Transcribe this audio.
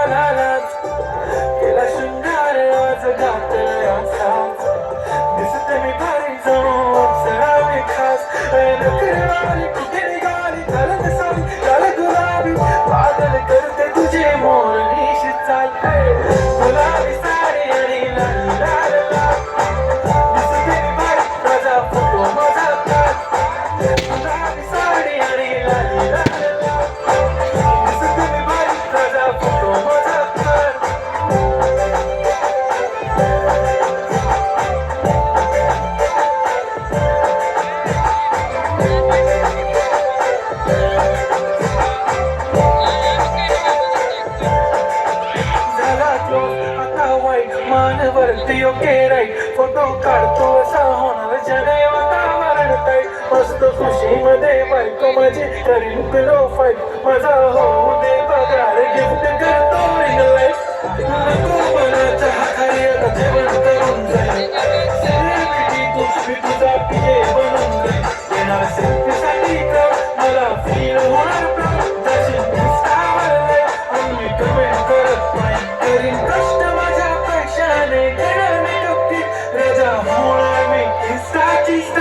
कमालालाच केला शृंगार आज घातलाय असाच दिसते मी भारी जाऊन अप्सरावे खास. नकरवाली कुठे निघाली? झालं दिसाली झालं गुलाबी. बादल करते तुझे मोर निशित चाल झाला राईट फोटो काढतो असा होणार वातावरण मस्त खुशी मध्ये बायको माझी करीन पिलो फाईट माझा Jesus.